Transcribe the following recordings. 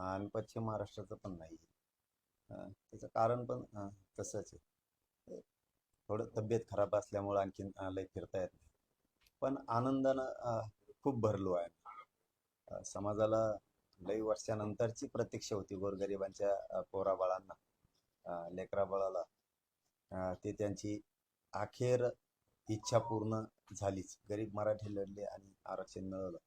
आणि पश्चिम महाराष्ट्राचं पण नाही. त्याचं कारण पण तसंच आहे. थोडं तब्येत खराब असल्यामुळं आणखीन लय फिरता येत नाही. पण आनंदानं खूप भरलो आहे. समाजाला लई वर्षानंतरची प्रतीक्षा होती गोरगरिबांच्या पोराबाळांना. लेकरा लेकराबाळाला ते त्यांची अखेर इच्छा पूर्ण झालीच. गरीब मराठी लढले आणि आरक्षण मिळवलं.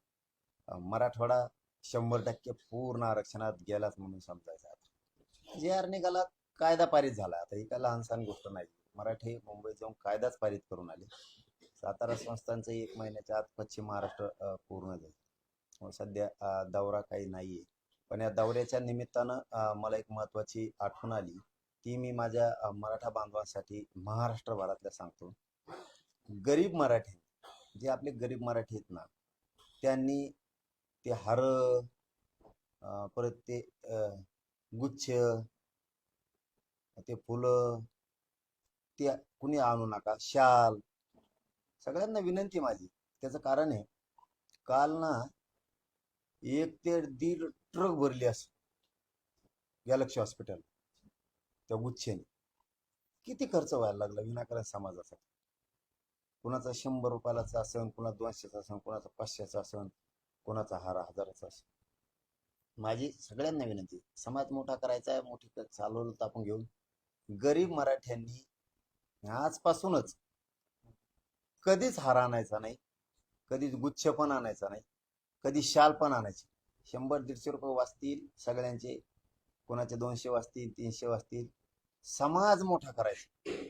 मराठवाडा शंभर टक्के पूर्ण आरक्षणात गेलाच म्हणून समजायचं आता. जे आर निघाला कायदा पारित झाला. आता ही काय लहानसहान गोष्ट नाही. मराठी मुंबईत जाऊन कायदाच पारित करून आले. सातारा संस्थांचं एक महिन्याच्या आत पश्चिम महाराष्ट्र पूर्ण जाईल सध्या दौरा काही नाहीये. पण या दौऱ्याच्या निमित्तानं मला एक महत्वाची आठवण आली. ती मी माझ्या मराठा बांधवांसाठी महाराष्ट्रभरातल्या सांगतो. गरीब मराठी जे आपले गरीब मराठी आहेत ना त्यांनी ते हार परत ते अं, गुच्छ ते फुलं ते कुणी आणू नका शाल. सगळ्यांना विनंती माझी. त्याचं कारण आहे काल ना एक ते दीड ट्रक भरली अस गॅलक्सी हॉस्पिटल त्या गुच्छेने. किती खर्च व्हायला लागला विनाकारण समाजासाठी? कुणाचा शंभर रुपयालाचा असन कुणा दोनशेचा सण कुणाचा पाचशेचा सण कोणाचा हार हजाराचा माझी सगळ्यांना विनंती समाज मोठा करायचा आहे मोठी चालवलं तर आपण घेऊन गरीब मराठ्यांनी आजपासूनच कधीच हार आणायचा नाही कधीच गुच्छ पण आणायचा नाही कधी शाल पण आणायची. शंभर दीडशे रुपये वाचतील सगळ्यांचे कोणाचे दोनशे वाचतील तीनशे वाचतील. समाज मोठा करायचा.